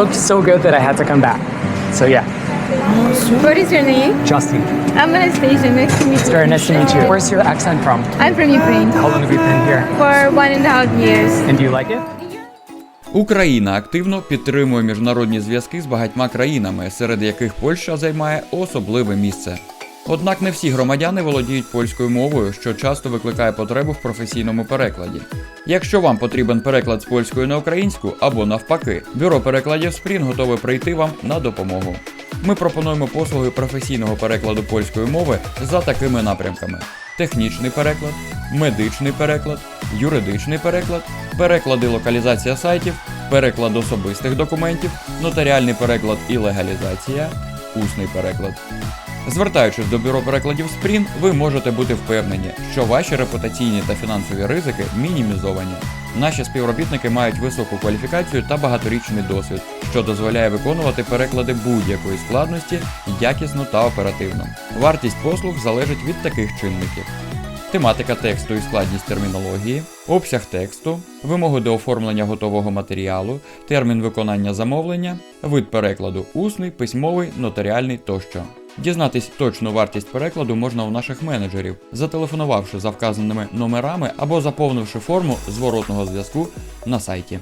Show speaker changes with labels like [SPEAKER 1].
[SPEAKER 1] looked so good that I had to come back. So yeah,
[SPEAKER 2] What is your name?
[SPEAKER 1] Justin,
[SPEAKER 2] I'm Anastasia. Nice to meet you.
[SPEAKER 1] very nice to meet you. Where's your accent from?
[SPEAKER 2] I'm from Ukraine
[SPEAKER 1] How long have you been here?
[SPEAKER 2] for one and a half years.
[SPEAKER 1] And do you like it?
[SPEAKER 3] Україна активно підтримує міжнародні зв'язки з багатьма країнами, серед яких Польща займає особливе місце. Однак не всі громадяни володіють польською мовою, що часто викликає потребу в професійному перекладі. Якщо вам потрібен переклад з польської на українську або навпаки, бюро перекладів Спрін готове прийти вам на допомогу. Ми пропонуємо послуги професійного перекладу польської мови за такими напрямками: технічний переклад, медичний переклад, юридичний переклад, переклади локалізація сайтів, переклад особистих документів, нотаріальний переклад і легалізація, усний переклад. Звертаючись до бюро перекладів Спрін, ви можете бути впевнені, що ваші репутаційні та фінансові ризики мінімізовані. Наші співробітники мають високу кваліфікацію та багаторічний досвід, що дозволяє виконувати переклади будь-якої складності якісно та оперативно. Вартість послуг залежить від таких чинників: тематика тексту і складність термінології, обсяг тексту, вимоги до оформлення готового матеріалу, термін виконання замовлення, вид перекладу усний, письмовий, нотаріальний тощо. Дізнатись точну вартість перекладу можна у наших менеджерів, зателефонувавши за вказаними номерами або заповнивши форму зворотного зв'язку на сайті.